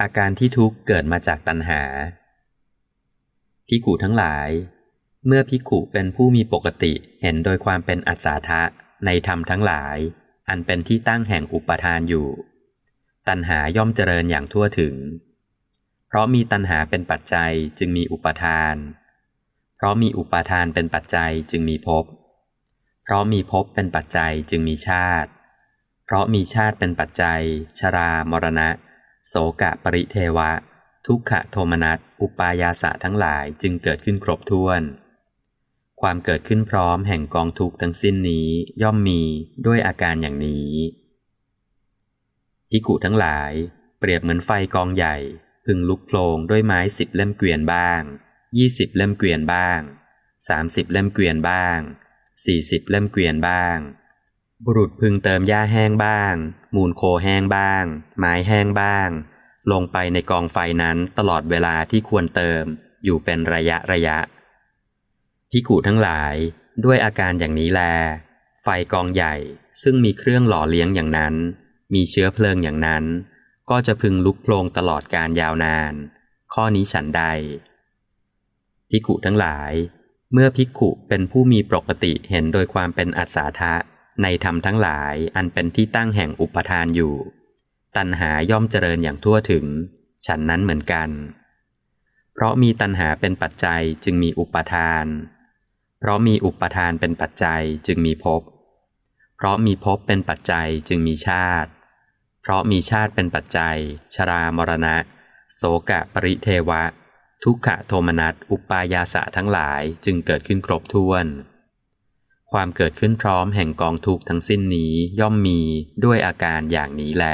อาการที่ทุกข์เกิดมาจากตัณหาพิกุทั้งหลาย เมื่อพิกุเป็นผู้มีปกติเห็นโดยความเป็นอัศาทะในธรรมทั้งหลาย อันเป็นที่ตั้งแห่งอุปทานอยู่ ตัณหาย่อมเจริญอย่างทั่วถึง เพราะมีตัณหาเป็นปัจจัยจึงมีอุปทาน เพราะมีอุปทานเป็นปัจจัยจึงมีภพ เพราะมีภพเป็นปัจจัยจึงมีชาติ เพราะมีชาติเป็นปัจจัย ชรามรณะ โสกะปริเทวะ ทุกขโทมนัสอุปายาสะทั้งหลายจึงเกิดขึ้นครบถ้วน ความเกิดขึ้นพร้อมแห่งกองทุกข์ทั้งสิ้นนี้ย่อมมีด้วยอาการอย่างนี้พิกุทั้งหลาย เปรียบเหมือนไฟกองใหญ่ พึงลุกโผลงด้วยไม้สิบเล่มเกวียนบ้างยี่สิบเล่มเกวียนบ้างสามสิบเล่มเกวียนบ้างสี่สิบเล่มเกวียนบ้าง บุรุษพึงเติมหญ้าแห้งบ้าง มูลโคแห้งบ้าง ไม้แห้งบ้าง ลงไปในกองไฟนั้นตลอดเวลาที่ควรเติม อยู่เป็นระยะระยะพิกุทั้งหลายด้วยอาการอย่างนี้แล ไฟกองใหญ่ซึ่งมีเครื่องหล่อเลี้ยงอย่างนั้น มีเชื้อเพลิงอย่างนั้น ก็จะพึงลุกโพลงตลอดการยาวนาน ข้อนี้ฉันใดพิกุทั้งหลาย เมื่อพิกุเป็นผู้มีปกติเห็นโดยความเป็นอัศาทะ ในธรรมทั้งหลายอันเป็นที่ตั้งแห่งอุปทานอยู่ ตัณหาย่อมเจริญอย่างทั่วถึง ฉันนั้นเหมือนกัน เพราะมีตัณหาเป็นปัจจัยจึงมีอุปทาน เพราะมีอุปทานเป็นปัจจัยจึงมีภพ เพราะมีภพเป็นปัจจัยจึงมีชาติ เพราะมีชาติเป็นปัจจัย ชรามรณะ โสกะปริเทวะ ทุกขโทมนัสอุปายาสะทั้งหลายจึงเกิดขึ้นครบถ้วน ความเกิดขึ้นพร้อมแห่งกองทุกข์ทั้งสิ้นนี้ย่อมมีด้วยอาการอย่างนี้แล